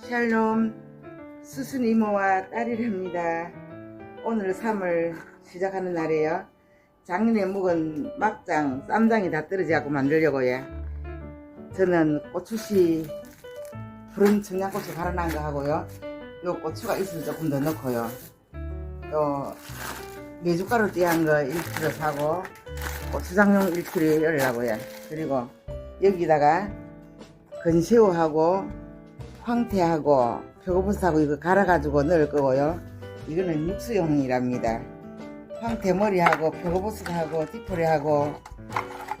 샬롬 수순 이모와 딸이랍니다. 오늘 3월 시작하는 날이에요. 작년에 묵은 막장, 쌈장이 다 떨어져갖고 만들려고요. 저는 고추씨 푸른 청양고추 갈아난 거 하고요. 요 고추가 있으면 조금 더 넣고요. 또 메주가루 띠한 거 1kg 사고 고추장용 1kg 열라고요. 그리고 여기다가 건새우하고 황태하고 표고버섯하고 이거 갈아가지고 넣을 거고요. 이거는 육수용이랍니다. 황태머리하고 표고버섯하고 띠포리하고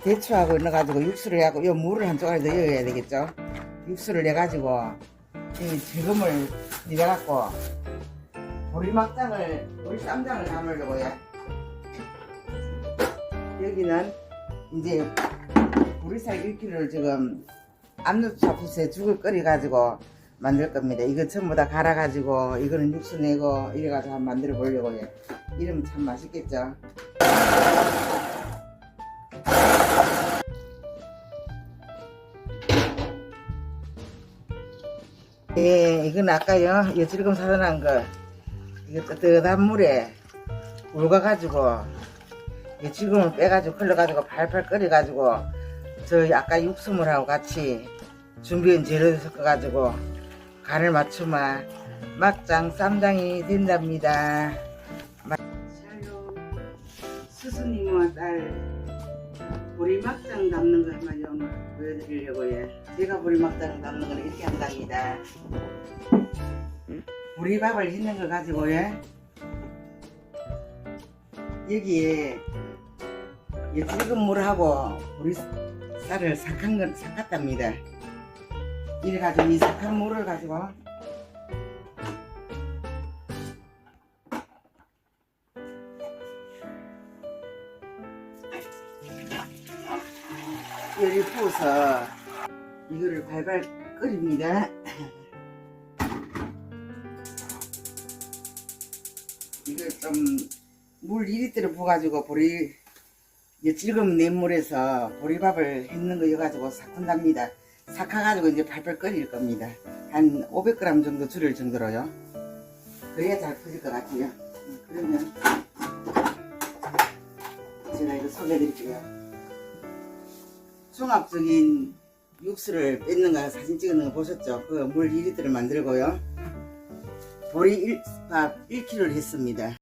대추하고 넣어가지고 육수를 해갖고 요 물을 한 조각 더 넣어야 되겠죠. 육수를 내가지고 이 지금을 내갖고 보리막장을 보리 쌈장을 담으려고요. 여기는 이제 보리살 1kg를 지금 암잎차푸스에 죽을 끓여가지고 만들 겁니다. 이거 전부 다 갈아가지고 이거는 육수 내고 이래가지고 한번 만들어 보려고요. 이러면 참 맛있겠죠. 예, 이건 아까요. 이 지금 사다난 거 이거 뜨뜻한 물에 울가가지고 이 지금을 빼가지고 흘러가지고 팔팔 끓여가지고 저 아까 육수물하고 같이 준비한 재료를 섞어가지고 간을 맞추면 막장 쌈장이 된답니다. 샬롬 스승님과 딸 보리막장 담는 거 한번 오늘 보여드리려고요. 제가 보리막장 담는 건 이렇게 한답니다. 보리밥을 짓는 걸 가지고요. 여기에 이 붉은 물하고 보리 쌀을 삭한 건 삭았답니다. 이래 가지고 이 삭한 물을 가지고 열이 부어서 이거를 발발 끓입니다. 이걸 좀물 2리터를 부어가지고 보리 이제 지금 냇물에서 보리밥을 했는 거 여가지고 삭힌답니다. 삭혀가지고 이제 팔팔 끓일 겁니다. 한 500g 정도 줄일 정도로요. 그래야 잘 퍼질 것 같아요. 음, 그러면 제가 이거 소개해드릴게요. 종합적인 육수를 뺏는 거 사진 찍는 거 보셨죠? 그 물 2리터를 만들고요. 보리 1, 밥 1kg를 했습니다.